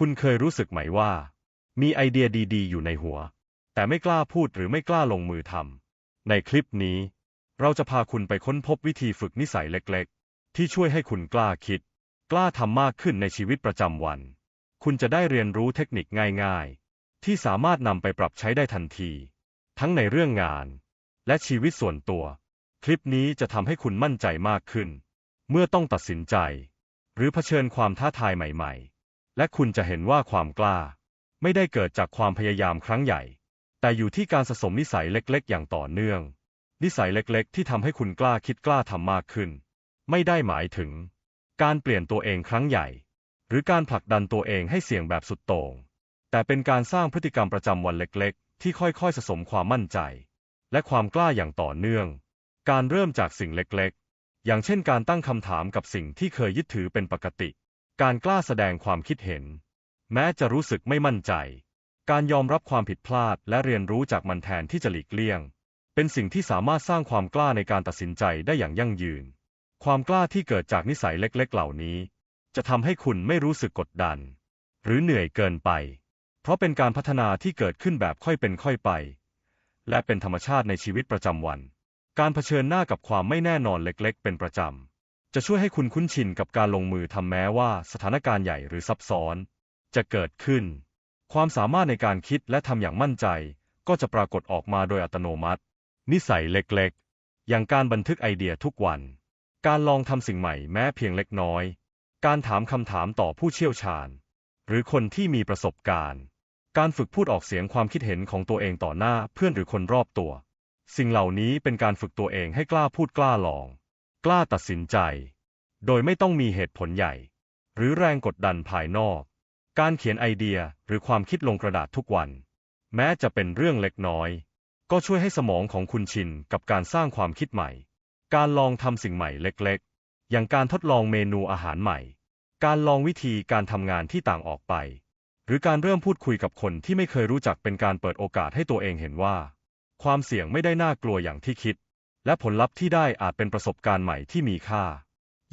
คุณเคยรู้สึกไหมว่า มีไอเดียดีๆ อยู่ในหัว แต่ไม่กล้าพูดหรือไม่กล้าลงมือทำในคลิปนี้ เราจะพาคุณไปค้นพบวิธีฝึกนิสัยเล็กๆ ที่ช่วยให้คุณกล้าคิด กล้าทำมากขึ้นในชีวิตประจำวัน คุณจะได้เรียนรู้เทคนิคง่ายๆ ที่สามารถนำไปปรับใช้ได้ทันที ทั้งในเรื่องงาน และชีวิตส่วนตัว คลิปนี้จะทำให้คุณมั่นใจมากขึ้น เมื่อต้องตัดสินใจ หรือเผชิญความท้าทายใหม่ ๆ และคุณจะเห็นว่าความกล้า ไม่ได้เกิดจากความพยายามครั้งใหญ่ แต่อยู่ที่การสะสมนิสัยเล็กๆ อย่างต่อเนื่อง นิสัยเล็กๆ ที่ทำให้คุณกล้าคิดกล้าทำมากขึ้น ไม่ได้หมายถึง การเปลี่ยนตัวเองครั้งใหญ่ หรือการผลักดันตัวเองให้เสี่ยงแบบสุดโต่ง แต่เป็นการสร้างพฤติกรรมประจำวันเล็กๆ ที่ค่อยๆ สะสมความมั่นใจ และความกล้าอย่างต่อเนื่อง การเริ่มจากสิ่งเล็กๆ อย่างเช่นการตั้งคำถามกับสิ่งที่เคยยึดถือเป็นปกติ การกล้าแสดงความคิดเห็น แม้จะรู้สึกไม่มั่นใจ การยอมรับความผิดพลาดและเรียนรู้จากมันแทนที่จะหลีกเลี่ยง เป็นสิ่งที่สามารถสร้างความกล้าในการตัดสินใจได้อย่างยั่งยืน ความกล้าที่เกิดจากนิสัยเล็กๆ เหล่านี้ จะทำให้คุณไม่รู้สึกกดดัน หรือเหนื่อยเกินไป เพราะเป็นการพัฒนาที่เกิดขึ้นแบบค่อยเป็นค่อยไป และเป็นธรรมชาติในชีวิตประจำวัน การเผชิญหน้ากับความไม่แน่นอนเล็ก ๆ เป็นประจำ จะช่วยให้คุณคุ้นชินกับการลงมือทำแม้ว่าสถานการณ์ใหญ่หรือซับซ้อน จะเกิดขึ้น ความสามารถในการคิดและทำอย่างมั่นใจ ก็จะปรากฏออกมาโดยอัตโนมัติ นิสัยเล็กๆ อย่างการบันทึกไอเดียทุกวัน การลองทำสิ่งใหม่แม้เพียงเล็กน้อย การถามคำถามต่อผู้เชี่ยวชาญ หรือคนที่มีประสบการณ์ การฝึกพูดออกเสียงความคิดเห็นของตัวเองต่อหน้าเพื่อนหรือคนรอบตัว สิ่งเหล่านี้เป็นการฝึกตัวเองให้กล้าพูดกล้าลอง กล้าตัดสินใจ โดยไม่ต้องมีเหตุผลใหญ่ หรือแรงกดดันภายนอก การเขียนไอเดียหรือความคิดลงกระดาษทุกวัน แม้จะเป็นเรื่องเล็กน้อย ก็ช่วยให้สมองของคุณชินกับการสร้างความคิดใหม่ การลองทำสิ่งใหม่เล็กๆ อย่างการทดลองเมนูอาหารใหม่ การลองวิธีการทำงานที่ต่างออกไป หรือการเริ่มพูดคุยกับคนที่ไม่เคยรู้จักเป็นการเปิดโอกาสให้ตัวเองเห็นว่า ความเสี่ยงไม่ได้น่ากลัวอย่างที่คิด และผลลัพธ์ที่ได้อาจเป็นประสบการณ์ใหม่ที่มีค่า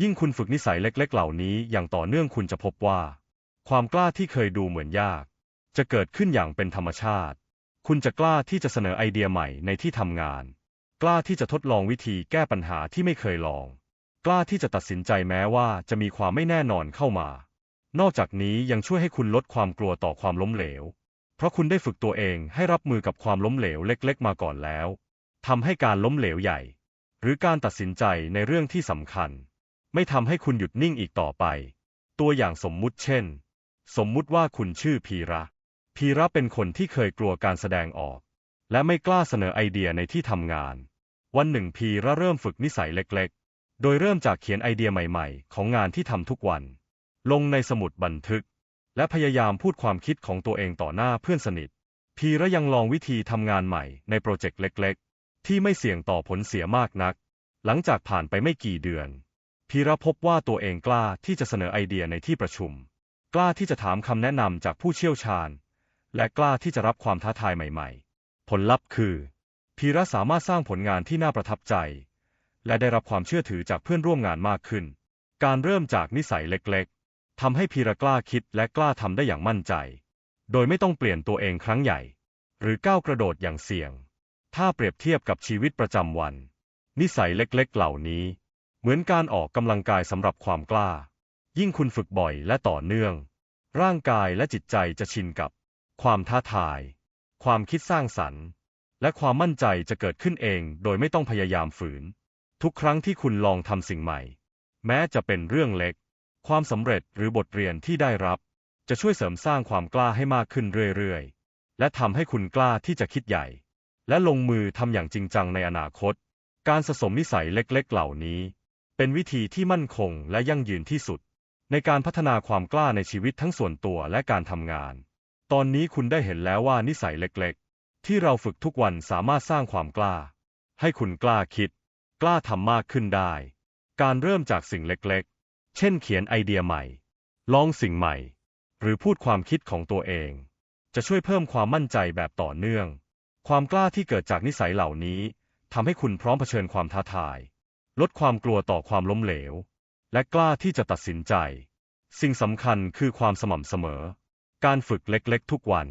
ยิ่งคุณฝึกนิสัยเล็กๆ เหล่านี้อย่างต่อเนื่องคุณจะพบว่า ความกล้าที่เคยดูเหมือนยาก จะเกิดขึ้นอย่างเป็นธรรมชาติ คุณจะกล้าที่จะเสนอไอเดียใหม่ในที่ทำงาน กล้าที่จะทดลองวิธีแก้ปัญหาที่ไม่เคยลอง กล้าที่จะตัดสินใจแม้ว่าจะมีความไม่แน่นอนเข้ามา นอกจากนี้ยังช่วยให้คุณลดความกลัวต่อความล้มเหลว เพราะคุณได้ฝึกตัวเองให้รับมือกับความล้มเหลวเล็ก ๆ มาก่อนแล้ว ทำให้การล้มเหลวใหญ่ หรือการตัดสินใจในเรื่องที่สำคัญ ไม่ทำให้คุณหยุดนิ่งอีกต่อไป ตัวอย่างสมมุติเช่น สมมุติว่าคุณชื่อพีระ พีระเป็นคนที่เคยกลัวการแสดงออก และไม่กล้าเสนอไอเดียในที่ทำงาน วันหนึ่งพีระเริ่มฝึกนิสัยเล็กๆ โดยเริ่มจากเขียนไอเดียใหม่ๆ ของงานที่ทำทุกวัน ลงในสมุดบันทึก และพยายามพูดความคิดของตัวเองต่อหน้าเพื่อนสนิทพีระยังลองวิธีทำงานใหม่ในโปรเจกต์เล็กๆ ที่ไม่เสี่ยงต่อผลเสียมากนัก หลังจากผ่านไปไม่กี่เดือน พีระพบว่าตัวเองกล้าที่จะเสนอไอเดียในที่ประชุม กล้าที่จะถามคำแนะนำจากผู้เชี่ยวชาญ และกล้าที่จะรับความท้าทายใหม่ ๆ ผลลัพธ์คือพีระสามารถสร้างผลงานที่น่าประทับใจ และได้รับความเชื่อถือจากเพื่อนร่วมงานมากขึ้น การเริ่มจากนิสัยเล็กๆทำให้พีระกล้าคิดและกล้าทำได้อย่างมั่นใจ โดยไม่ต้องเปลี่ยนตัวเองครั้งใหญ่ หรือก้าวกระโดดอย่างเสี่ยง ถ้าเปรียบเทียบกับชีวิตประจำวัน นิสัยเล็กๆ เหล่านี้ เหมือนการออกกำลังกายสำหรับความกล้า ยิ่งคุณฝึกบ่อยและต่อเนื่อง ร่างกายและจิตใจจะชินกับ ความท้าทาย ความคิดสร้างสรรค์ และความมั่นใจจะเกิดขึ้นเองโดยไม่ต้องพยายามฝืน ทุกครั้งที่คุณลองทำสิ่งใหม่ แม้จะเป็นเรื่องเล็ก ความสำเร็จหรือบทเรียนที่ได้รับ จะช่วยเสริมสร้างความกล้าให้มากขึ้นเรื่อยๆ และทำให้คุณกล้าที่จะคิดใหญ่ และลงมือทำอย่างจริงจังในอนาคต การสะสมนิสัยเล็กๆ เหล่านี้ เป็นวิธีที่มั่นคงและยั่งยืนที่สุด ในการพัฒนาความกล้าในชีวิตทั้งส่วนตัวและการทำงาน ตอนนี้คุณได้เห็นแล้วว่านิสัยเล็กๆ ที่เราฝึกทุกวันสามารถสร้างความกล้า ให้คุณกล้าคิด กล้าทำมากขึ้นได้ การเริ่มจากสิ่งเล็กๆ เช่น เขียนไอเดียใหม่ ลองสิ่งใหม่ หรือพูดความคิดของตัวเอง จะช่วยเพิ่มความมั่นใจแบบต่อเนื่อง ความกล้าที่เกิดจากนิสัยเหล่านี้ทำให้คุณพร้อมเผชิญความท้าทาย ลดความกลัวต่อความล้มเหลว และกล้าที่จะตัดสินใจ สิ่งสำคัญคือความสม่ำเสมอ การฝึกเล็กๆ ทุกวัน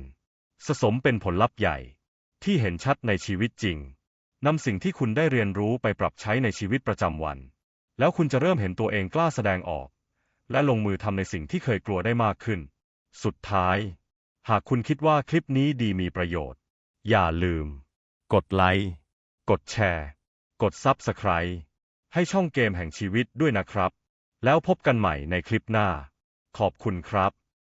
สะสมเป็นผลลัพธ์ใหญ่ ที่เห็นชัดในชีวิตจริงนำสิ่งที่คุณได้เรียนรู้ไปปรับใช้ในชีวิตประจำวัน แล้วคุณจะเริ่มเห็นตัวเองกล้าแสดงออก และลงมือทำในสิ่งที่เคยกลัวได้มากขึ้น สุดท้าย หากคุณคิดว่าคลิปนี้ดีมีประโยชน์ อย่าลืม กดไลค์ กดแชร์ กดซับสไครป์ให้ช่องเกมแห่งชีวิตด้วยนะครับ แล้วพบกันใหม่ในคลิปหน้า ขอบคุณครับ